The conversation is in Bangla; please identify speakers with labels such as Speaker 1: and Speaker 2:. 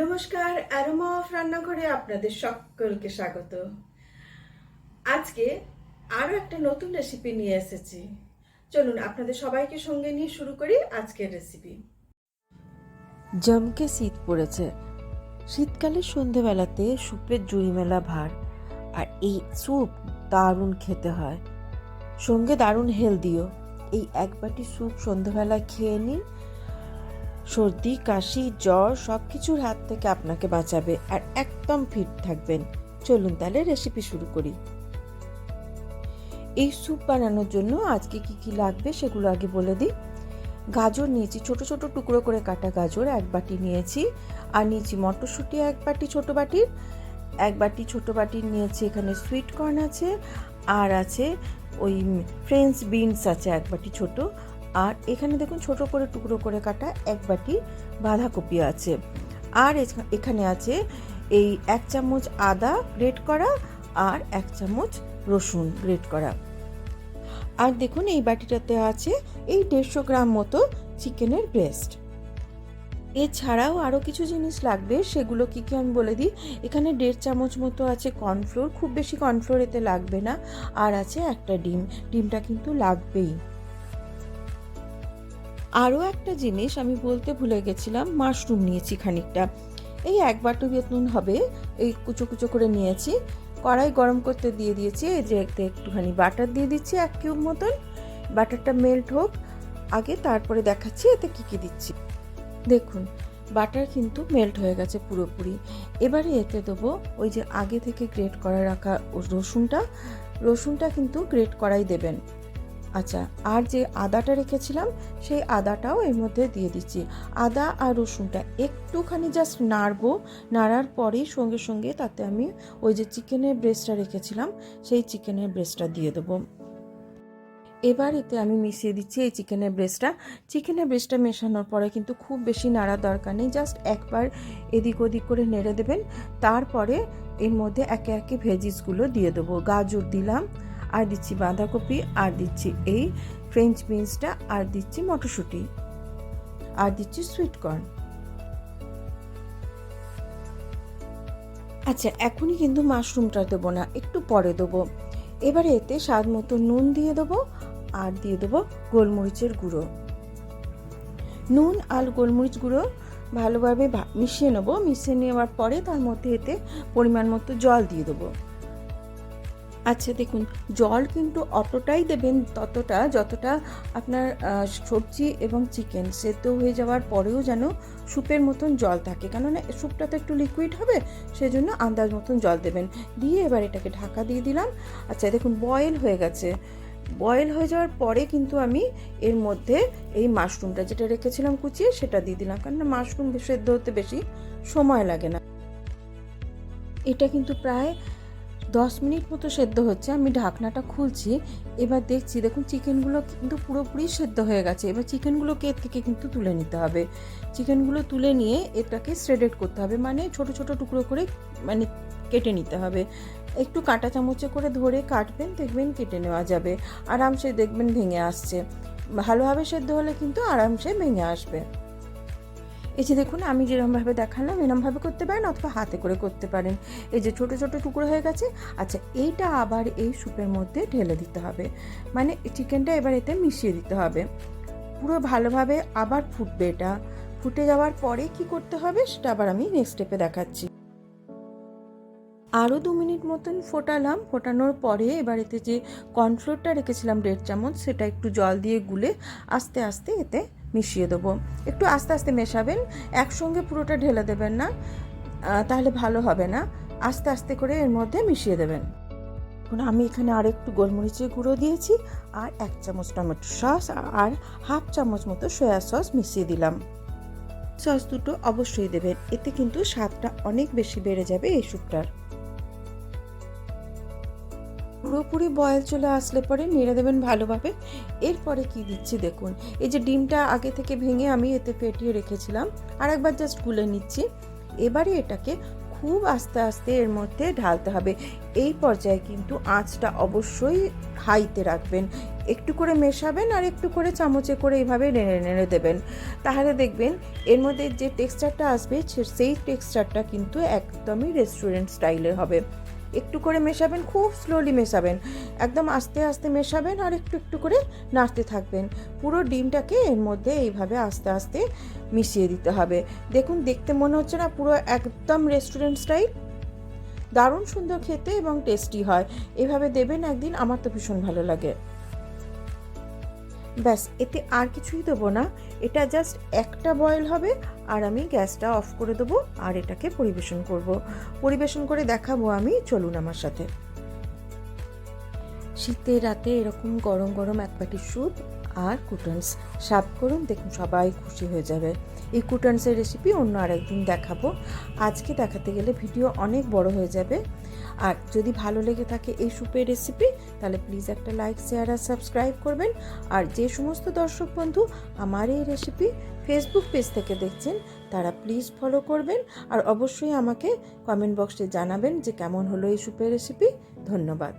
Speaker 1: নমস্কার অ্যারোমা অফ রান্নাঘরে আপনাদের সকলকে স্বাগত। আজকে আরও একটা নতুন রেসিপি নিয়ে এসেছি। চলুন আপনাদের সবাইকে সঙ্গে নিয়ে শুরু করি আজকের রেসিপি
Speaker 2: জমকে শীত পড়েছে। শীতকালে সন্ধেবেলাতে স্যুপের জুড়ি মেলা ভার, আর এই স্যুপ দারুণ খেতে হয়। সঙ্গে দারুণ হেলদিও। এই এক বাটি স্যুপ সন্ধেবেলায় খেয়ে নিন সর্দি, কাশি, জ্বর সব কিছুর হাত থেকে আপনাকে বাঁচাবে আর একদম ফিট থাকবেন। চলুন তাহলে রেসিপি শুরু করি। এই স্যুপ বানানোর জন্য আজকে কি কি লাগবে সেগুলো আগে বলে দিই। গাজর নিয়েছি, ছোট ছোট টুকরো করে কাটা গাজর, এক বাটি নিয়েছি। আর নিয়েছি মটরশুঁটি, এক বাটি ছোট বাটির। এক বাটি ছোট বাটির নিয়েছি, এখানে সুইট কর্ন আছে। আর আছে ওই ফ্রেঞ্চ বিনস আছে, এক বাটি ছোট। আর এখানে দেখুন ছোট করে টুকরো করে কাটা এক বাটি বাঁধাকপি আছে। আর এখা- এখানে আছে এই এক চামচ আদা গ্রেট করা আর এক চামচ রসুন গ্রেট করা। আর দেখুন এই বাটিটাতে আছে এই দেড়শো গ্রাম মতো চিকেনের ব্রেস্ট। এছাড়াও আরও কিছু জিনিস লাগবে, সেগুলো কী কী আমি বলে দিই। এখানে দেড় চামচ মতো আছে কর্নফ্লোর, খুব বেশি কর্নফ্লোর এতে লাগবে না। আর আছে একটা ডিম, ডিমটা কিন্তু লাগবেই। আরও একটা জিনিস আমি বলতে ভুলে গেছিলাম, মাশরুম নিয়েছি খানিকটা। এই এক বাটি বেতন হবে, এই কুচো কুচো করে নিয়েছি। কড়াই গরম করতে দিয়ে দিয়েছি, এই যে একটুখানি বাটার দিয়ে দিচ্ছি এক কিউব মতন। বাটারটা মেল্ট হোক, আগে তারপরে দেখাচ্ছি এতে কী কী দিচ্ছি। দেখুন, বাটার কিন্তু মেল্ট হয়ে গেছে পুরোপুরি। এবারে এতে দেবো ওই যে আগে থেকে গ্রেট করা রাখা রসুনটা। রসুনটা কিন্তু গ্রেট করাই দেবেন। আচ্ছা আর যে আদাটা রেখেছিলাম, সেই আদাটাও এর মধ্যে দিয়ে দিচ্ছি। আদা আর রসুনটা একটুখানি জাস্ট নাড়বো। নাড়ার পরেই সঙ্গে সঙ্গে তাতে আমি ওই যে চিকেনের ব্রেস্টটা রেখেছিলাম, সেই চিকেনের ব্রেস্টটা দিয়ে দেবো। এবার এতে আমি মিশিয়ে দিচ্ছি এই চিকেনের ব্রেস্টটা চিকেনের ব্রেস্টটা মেশানোর পরে কিন্তু খুব বেশি নাড়ার দরকার নেই জাস্ট একবার এদিক ওদিক করে নেড়ে দেবেন। তারপরে এর মধ্যে একে একে ভেজিসগুলো দিয়ে দেবো। গাজর দিলাম আর দিচ্ছি বাঁধাকপি, আর দিচ্ছি এই ফ্রেঞ্চ বিনসটা আর দিচ্ছি মটরশুঁটি, আর দিচ্ছি সুইট কর্ন আচ্ছা এখনই কিন্তু মাশরুমটা দেবো না, একটু পরে দেবো। এবারে এতে স্বাদ মতো নুন দিয়ে দেবো, আর দিয়ে দেবো গোলমরিচের গুঁড়ো। নুন আর গোলমরিচ গুঁড়ো ভালোভাবে মিশিয়ে নেব, মিশিয়ে নেওয়ার পরে তার মধ্যে এতে পরিমাণ মতো জল দিয়ে দেবো। আচ্ছা দেখুন, জল কিন্তু অতটাই দেবেন ততটা যতটা আপনার সবজি এবং চিকেন সেদ্ধ হয়ে যাওয়ার পরেও যেন স্যুপের মতন জল থাকে। কেননা স্যুপটা তো একটু লিকুইড হবে, সেজন্য আন্দাজ মতন জল দেবেন। দিয়ে এবার এটাকে ঢাকা দিয়ে দিলাম। আচ্ছা দেখুন বয়েল হয়ে গেছে। বয়েল হয়ে যাওয়ার পরে কিন্তু আমি এর মধ্যে এই মাশরুমটা যেটা রেখেছিলাম কুচিয়ে, সেটা দিয়ে দিলাম। কেননা মাশরুম সেদ্ধ হতে বেশি সময় লাগে না। এটা কিন্তু প্রায় দশ মিনিট মতো সেদ্ধ হচ্ছে, আমি ঢাকনাটা খুলছি, এবার দেখছি, দেখুন চিকেনগুলো কিন্তু পুরোপুরি সেদ্ধ হয়ে গেছে, এবার চিকেনগুলোকে এর থেকে কিন্তু তুলে নিতে হবে। চিকেনগুলো তুলে নিয়ে এটাকে শ্রেডেড করতে হবে মানে ছোট ছোট টুকরো করে মানে কেটে নিতে হবে। একটু কাঁটা চামচে করে ধরে কাটবেন, দেখবেন কেটে নেওয়া যাবে, আরামসে দেখবেন ভেঙে আসছে। ভালোভাবে সেদ্ধ হলে কিন্তু আরামসে ভেঙে আসবে। এই যে দেখুন, আমি যেরকমভাবে দেখালাম, এরমভাবে করতে পারেন অথবা হাতে করে করতে পারেন। এই যে ছোট ছোট টুকরো হয়ে গেছে আচ্ছা এইটা আবার এই স্যুপের মধ্যে ঢেলে দিতে হবে। মানে চিকেনটা এবার এতে মিশিয়ে দিতে হবে। পুরো ভালোভাবে আবার ফুটবে এটা। ফুটে যাওয়ার পরে কি করতে হবে, সেটা আবার আমি নেক্সট স্টেপে দেখাচ্ছি। আরও দু মিনিট মতন ফোটালাম। ফোটানোর পরে এবার এতে যে কর্নফ্লোরটা রেখেছিলাম দেড় চামচ, সেটা একটু জল দিয়ে গুলে আস্তে আস্তে এতে মিশিয়ে দেবো। একটু আস্তে আস্তে মেশাবেন, একসঙ্গে পুরোটা ঢেলে দেবেন না তাহলে ভালো হবে না। আস্তে আস্তে করে এর মধ্যে মিশিয়ে দেবেন। এখন আমি এখানে আর একটু গোলমরিচের গুঁড়ো দিয়েছি, আর এক চামচ টমেটো সস, আর হাফ চামচ মতো সয়া সস মিশিয়ে দিলাম। সস দুটো অবশ্যই দেবেন, এতে কিন্তু স্বাদটা অনেক বেশি বেড়ে যাবে এই স্যুপটার। পুরোপুরি বয়েল চলে আসলে পরে নেড়ে দেবেন ভালোভাবে। এরপরে কি দিচ্ছি দেখুন, এই যে ডিমটা আগে থেকে ভেঙে আমি এতে ফেটিয়ে রেখেছিলাম আর একবার জাস্ট গুলে নিচ্ছি। এবারে এটাকে খুব আস্তে আস্তে এর মধ্যে ঢালতে হবে। এই পর্যায়ে কিন্তু আঁচটা অবশ্যই হাইতে রাখবেন। একটু করে মেশাবেন আর একটু করে চামচে করে এইভাবে নেড়ে নেড়ে দেবেন। তাহলে দেখবেন এর মধ্যে যে টেক্সচারটা আসবে সেই টেক্সচারটা কিন্তু একদমই রেস্টুরেন্ট স্টাইলের হবে। একটু করে মেশাবেন, খুব স্লোলি মেশাবেন। একদম আস্তে আস্তে মেশাবেন আর একটু একটু করে নাড়তে থাকবেন। পুরো ডিমটাকে এর মধ্যে এইভাবে আস্তে আস্তে মিশিয়ে দিতে হবে। দেখুন, দেখতে মনে হচ্ছে না পুরো একদম রেস্টুরেন্ট স্টাইল দারুণ সুন্দর খেতে এবং টেস্টি হয়। এভাবে দেবেন একদিন, আমার তো ভীষণ ভালো লাগে। ব্যাস, এতে আর কিছুই দেবো না। এটা জাস্ট একটা বয়েল হবে, আর আমি গ্যাসটা অফ করে দেবো, আর এটাকে পরিবেশন করব। পরিবেশন করে দেখাবো আমি, চলুন আমার সাথে। শীতের রাতে এরকম গরম গরম এক পাটি স্যুপ আর কুটনস। সাপ করুন, দেখুন সবাই খুশি হয়ে যাবে। এই কুটন্সের রেসিপি অন্য আরেকদিন দেখাবো। আজকে দেখাতে গেলে ভিডিও অনেক বড় হয়ে যাবে। আর যদি ভালো লেগে থাকে এই স্যুপের রেসিপি তাহলে প্লিজ একটা লাইক শেয়ার আর সাবস্ক্রাইব করবেন। আর যে সমস্ত দর্শক বন্ধু আমার এই রেসিপি ফেসবুক পেজ থেকে দেখছেন, তারা প্লিজ ফলো করবেন। আর অবশ্যই আমাকে কমেন্ট বক্সে জানাবেন যে কেমন হলো এই স্যুপের রেসিপি ধন্যবাদ।